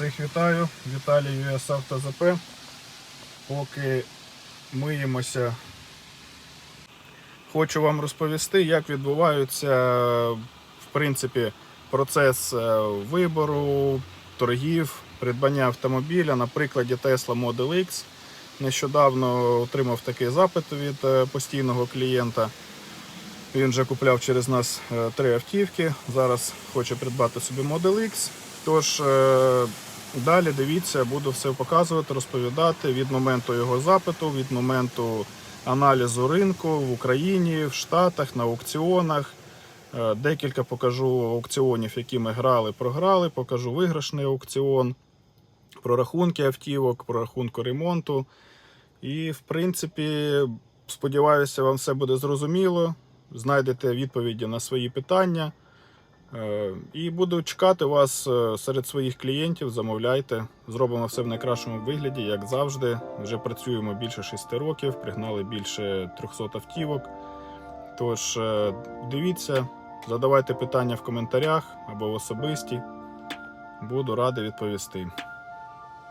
Всіх вітаю, Віталій US АвтоЗП. Поки миємося, хочу вам розповісти, як відбувається в принципі, процес е, вибору, торгів, придбання автомобіля на прикладі Tesla Model X. Нещодавно отримав такий запит від е, постійного клієнта. Він вже купляв через нас е, три автівки. Зараз хоче придбати собі Model X. Тож е, далі дивіться, буду все показувати, розповідати від моменту його запиту, від моменту аналізу ринку в Україні, в Штатах, на аукціонах. Е, Декілька покажу аукціонів, які ми грали, програли. Покажу виграшний аукціон, прорахунки автівок, прорахунку ремонту. І, в принципі, сподіваюся, вам все буде зрозуміло. Знайдете відповіді на свої питання. Е, І буду чекати вас е, серед своїх клієнтів. Замовляйте. Зробимо все в найкращому вигляді, як завжди. Вже працюємо більше 6 років, пригнали більше 300 автівок. Тож е, дивіться, задавайте питання в коментарях або в особисті. Буду радий відповісти.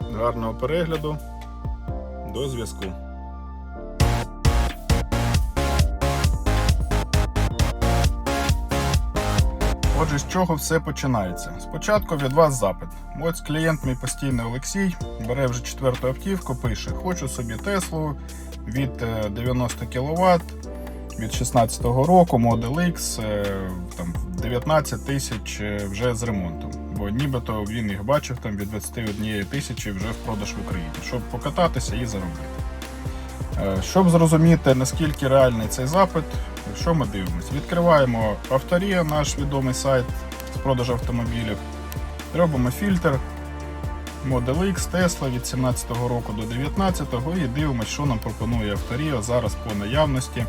Гарного перегляду. До зв'язку. Отже, з чого все починається? Спочатку від вас запит. Ось клієнт мій постійний Олексій бере вже четверту автівку, пише: Хочу собі Теслу від е, 90 кВт від 16-го року, Model X, е, там 19 тисяч е, вже з ремонтом. Бо нібито він їх бачив там від 21 тисячі вже в продаж в Україні, щоб покататися і заробити. Е, Щоб зрозуміти, наскільки реальний цей запит, що ми дивимося? Відкриваємо Авторія, наш відомий сайт з продажу автомобілів. Робимо фільтр Model X, Tesla від 17-го року до 19-го і дивимося, що нам пропонує Авторія зараз по наявності.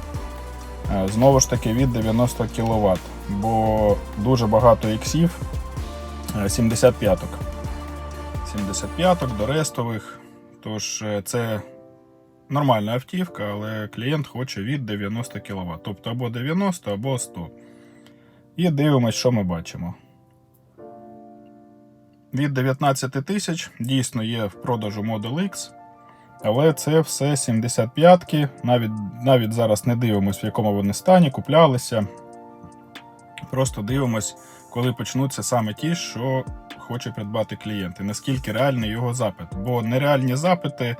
Е, Знову ж таки від 90 кВт, бо дуже багато іксів 75-ок. 75-ок до рестових. Тож е, це нормальна автівка, але клієнт хоче від 90 кВт. Тобто або 90, або 100. І дивимось, що ми бачимо. Від 19 тисяч дійсно є в продажу Model X. Але це все 75-ки. Навіть, навіть зараз не дивимось, в якому вони стані, куплялися. Просто дивимось, коли почнуться саме ті, що хоче придбати клієнт, і наскільки реальний його запит. Бо нереальні запити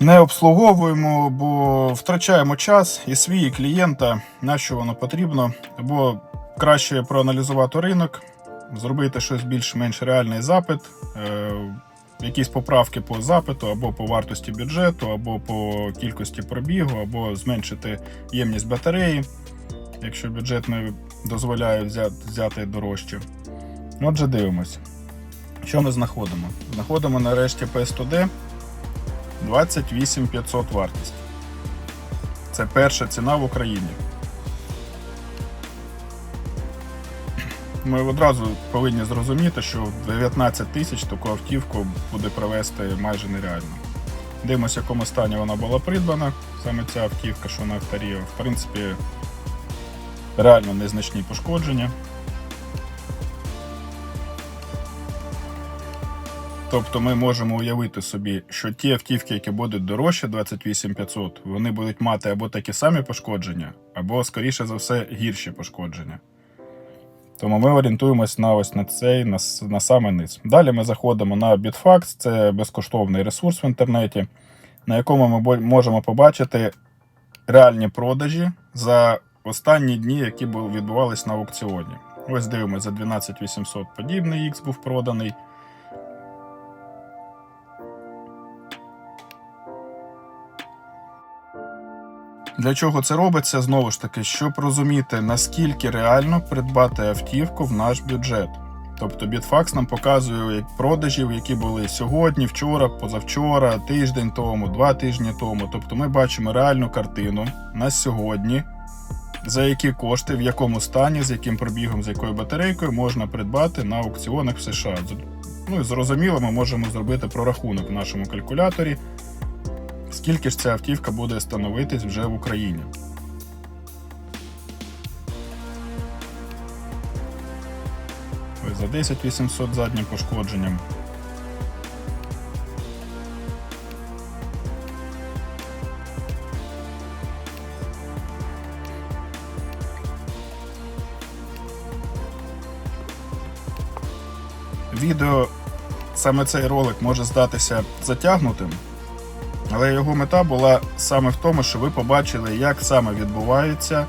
не обслуговуємо, бо втрачаємо час і свій і клієнта, на що воно потрібно, або краще проаналізувати ринок, зробити щось більш-менш реальний запит, е, якісь поправки по запиту, або по вартості бюджету, або по кількості пробігу, або зменшити ємність батареї, якщо бюджет не дозволяє взяти, дорожче. Отже, дивимось. Що ми знаходимо? Знаходимо нарешті P100D 28 500 вартість. Це перша ціна в Україні. Ми одразу повинні зрозуміти, що 19 тисяч таку автівку буде привезти майже нереально. Дивимося, в якому стані вона була придбана. Саме ця автівка, що на авторі, в принципі, реально незначні пошкодження. Тобто ми можемо уявити собі, що ті автівки, які будуть дорожче 28500, вони будуть мати або такі самі пошкодження, або, скоріше за все, гірші пошкодження. Тому ми орієнтуємось на ось на цей, на, на саме низ. Далі ми заходимо на Bitfax, це безкоштовний ресурс в інтернеті, на якому ми можемо побачити реальні продажі за останні дні, які бу- відбувались на аукціоні. Ось дивимося за 12800 подібний X був проданий. Для чого це робиться? Знову ж таки, щоб розуміти, наскільки реально придбати автівку в наш бюджет. Тобто Bitfax нам показує продажів, які були сьогодні, вчора, позавчора, тиждень тому, два тижні тому. Тобто ми бачимо реальну картину на сьогодні, за які кошти, в якому стані, з яким пробігом, з якою батарейкою можна придбати на аукціонах в США. Ну і зрозуміло, ми можемо зробити прорахунок в нашому калькуляторі, скільки ж ця автівка буде становитись вже в Україні. За 10 800 заднім пошкодженням. Відео, саме цей ролик може здатися затягнутим, але його мета була саме в тому, що ви побачили, як саме відбувається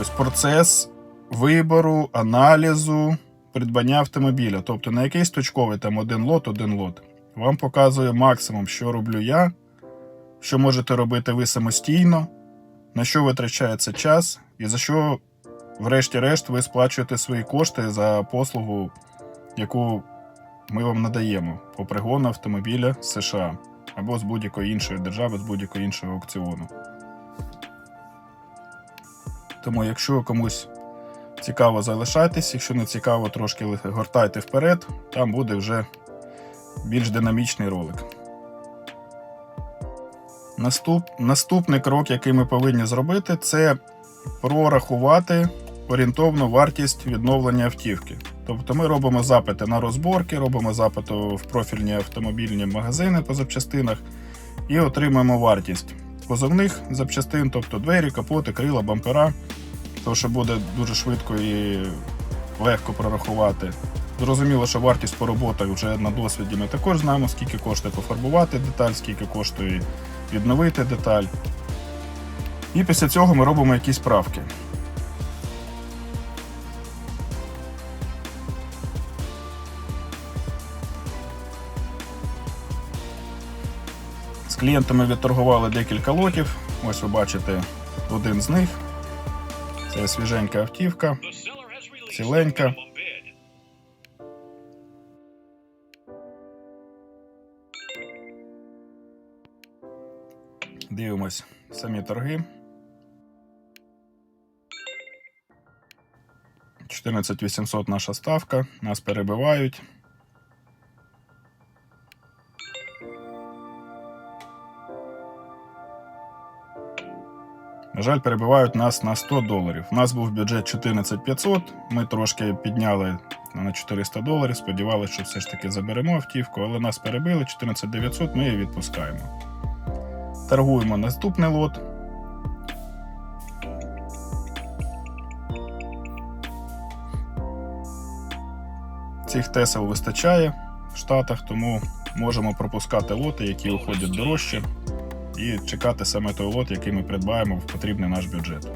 ось процес вибору, аналізу, придбання автомобіля. Тобто не якийсь точковий там один лот, один лот. Вам показує максимум, що роблю я, що можете робити ви самостійно, на що витрачається час, і за що, врешті-решт, ви сплачуєте свої кошти за послугу, яку ми вам надаємо по пригону автомобіля США або з будь-якої іншої держави, з будь-якого іншого аукціону. Тому, якщо комусь цікаво, залишайтесь, якщо не цікаво, трошки гортайте вперед, там буде вже більш динамічний ролик. Наступ... Наступний крок, який ми повинні зробити, це прорахувати орієнтовну вартість відновлення автівки. Тобто ми робимо запити на розборки, робимо запити в профільні автомобільні магазини по запчастинах і отримуємо вартість позовних запчастин, тобто двері, капоти, крила, бампера. Тому що буде дуже швидко і легко прорахувати. Зрозуміло, що вартість по роботах вже на досвіді ми також знаємо, скільки коштує пофарбувати деталь, скільки коштує відновити деталь. І після цього ми робимо якісь правки. З клієнтами відторгували декілька лотів. Ось ви бачите один з них. Це свіженька автівка. Ціленька. Дивимось самі торги. 14800 наша ставка. Нас перебивають. Жаль, перебивають нас на 100 доларів. У нас був бюджет 14500, ми трошки підняли на 400 доларів, сподівалися, що все ж таки заберемо автівку, але нас перебили 14900, ми її відпускаємо. Торгуємо наступний лот. Цих тесел вистачає в Штатах, тому можемо пропускати лоти, які уходять дорожче, і чекати саме той лот, який ми придбаємо в потрібний наш бюджет.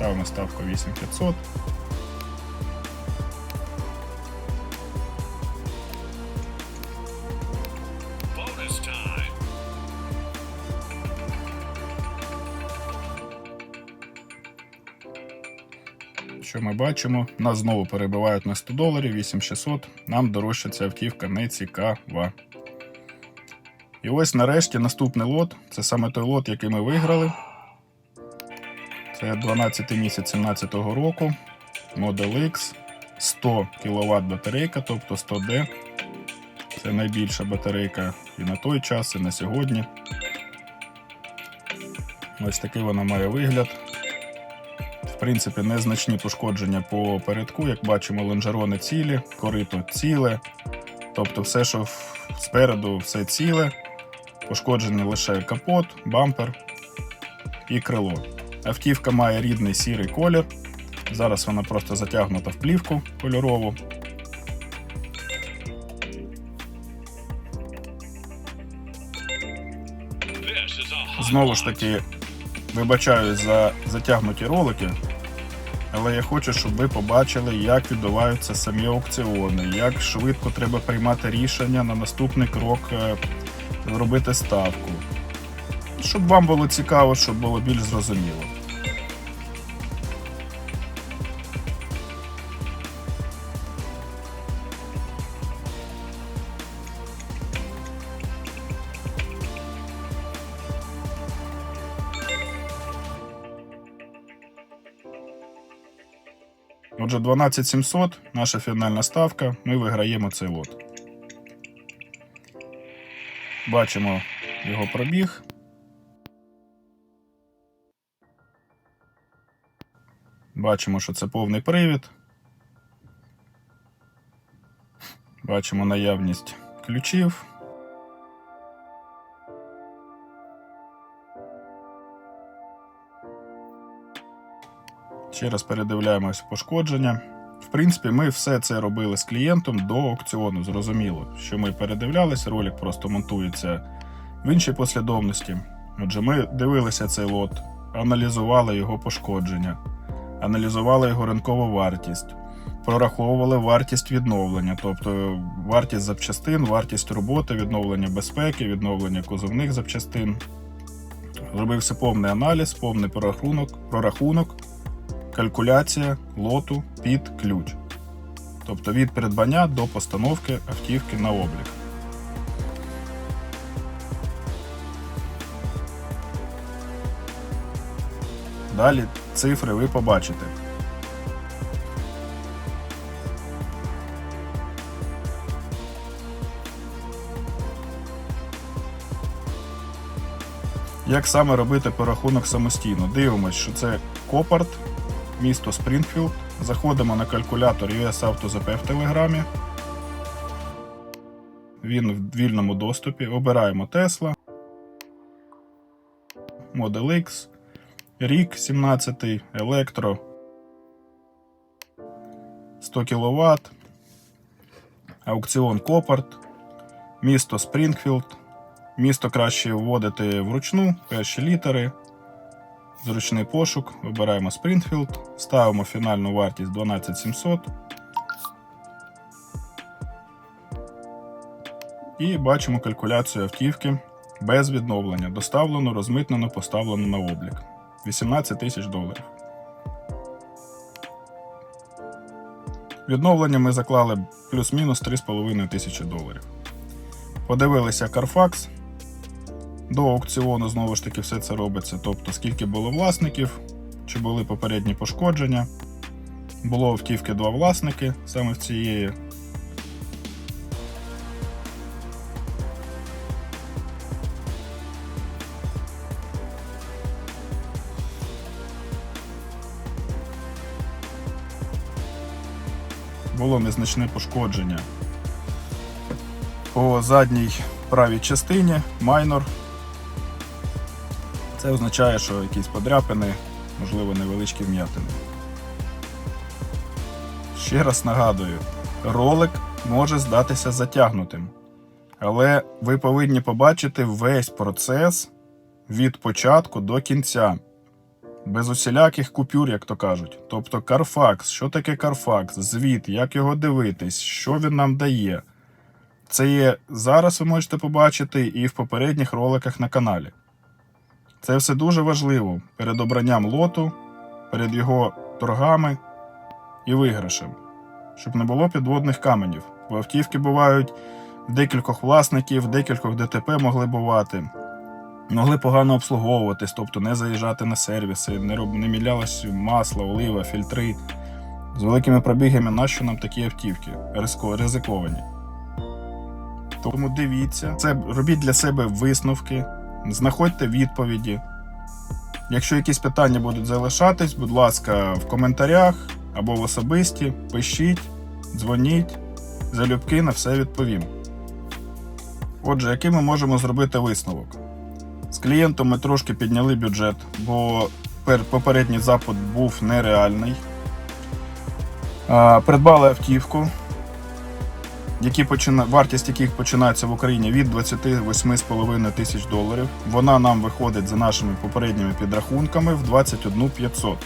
Ставимо ставку 8500. Що ми бачимо? Нас знову перебивають на 100 доларів, 8600. Нам дорожча ця автівка не цікава. І ось нарешті наступний лот. Це саме той лот, який ми виграли. Це 12 місяць 17 року. Model X 100 кВт батарейка, тобто 100D. Це найбільша батарейка і на той час, і на сьогодні. Ось такий вона має вигляд. В принципі, незначні пошкодження по передку, як бачимо, лонжерони цілі, корито ціле. Тобто все, що спереду, все ціле. Пошкоджений лише капот, бампер і крило. Автівка має рідний сірий колір. Зараз вона просто затягнута в плівку кольорову. Знову ж таки, вибачаюсь за затягнуті ролики, але я хочу, щоб ви побачили, як відбуваються самі аукціони, як швидко треба приймати рішення на наступний крок е, робити ставку щоб вам було цікаво, щоб було більш зрозуміло. Отже, 12700, наша фінальна ставка, ми виграємо цей лот. Бачимо його пробіг. Бачимо, що це повний привід. Бачимо наявність ключів. Ще раз передивляємось пошкодження. В принципі, ми все це робили з клієнтом до аукціону. Зрозуміло, що ми передивлялися, ролик просто монтується в іншій послідовності. Отже, ми дивилися цей лот, аналізували його пошкодження, аналізували його ринкову вартість, прораховували вартість відновлення, тобто вартість запчастин, вартість роботи, відновлення безпеки, відновлення кузовних запчастин. Зробився повний аналіз, повний прорахунок, прорахунок калькуляція лоту під ключ. Тобто від придбання до постановки автівки на облік. Далі цифри ви побачите. Як саме робити порахунок самостійно? Дивимось, що це Копарт, місто Спрінгфілд. Заходимо на калькулятор US AutoZP в Телеграмі. Він в вільному доступі. Обираємо Tesla, Model X, рік 17, електро. 100 кВт, аукціон Копарт, місто Спрінгфілд. Місто краще вводити вручну, перші літери, зручний пошук, вибираємо Спрінтфілд, ставимо фінальну вартість 12700 і бачимо калькуляцію автівки без відновлення. Доставлено, розмитнено, поставлено на облік. 18 тисяч доларів. Відновлення ми заклали плюс-мінус 3,5 тисячі доларів. Подивилися Carfax. До аукціону знову ж таки все це робиться. Тобто, скільки було власників, чи були попередні пошкодження. Було автівки два власники саме в цієї. Було незначне пошкодження по задній правій частині майнор. Це означає, що якісь подряпини, можливо, невеличкі вм'ятини. Ще раз нагадую, ролик може здатися затягнутим. Але ви повинні побачити весь процес від початку до кінця. Без усіляких купюр, як то кажуть. Тобто Carfax, що таке Carfax, звіт, як його дивитись, що він нам дає. Це є зараз ви можете побачити і в попередніх роликах на каналі. Це все дуже важливо перед обранням лоту, перед його торгами і виграшем, щоб не було підводних каменів. Бо автівки бувають декількох власників, декількох ДТП могли бувати, могли погано обслуговуватись, тобто не заїжджати на сервіси, не, роб... не мілялось масло, олива, фільтри. З великими пробігами, нащо нам такі автівки? Ризико- Ризиковані. Тому дивіться, це робіть для себе висновки, знаходьте відповіді. Якщо якісь питання будуть залишатись, будь ласка, в коментарях або в особисті, пишіть, дзвоніть, залюбки на все відповім. Отже, який ми можемо зробити висновок? З клієнтом ми трошки підняли бюджет, бо попередній запит був нереальний. Придбали автівку, які почина... вартість яких починається в Україні від 28,5 тисяч доларів. Вона нам виходить за нашими попередніми підрахунками в 21 500.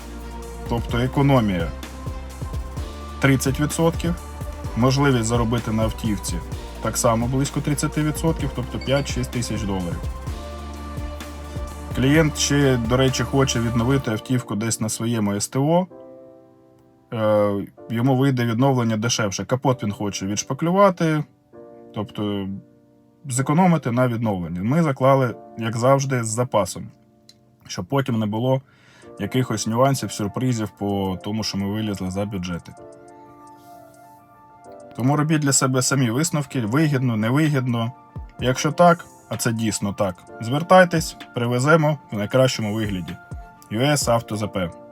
Тобто економія 30%, можливість заробити на автівці так само близько 30%, тобто 5-6 тисяч доларів. Клієнт ще, до речі, хоче відновити автівку десь на своєму СТО. Е, йому вийде відновлення дешевше. Капот він хоче відшпаклювати, тобто зекономити на відновленні. Ми заклали, як завжди, з запасом, щоб потім не було якихось нюансів, сюрпризів по тому, що ми вилізли за бюджети. Тому робіть для себе самі висновки, вигідно, невигідно. Якщо так, а це дійсно так, звертайтесь, привеземо в найкращому вигляді. US Auto ZP.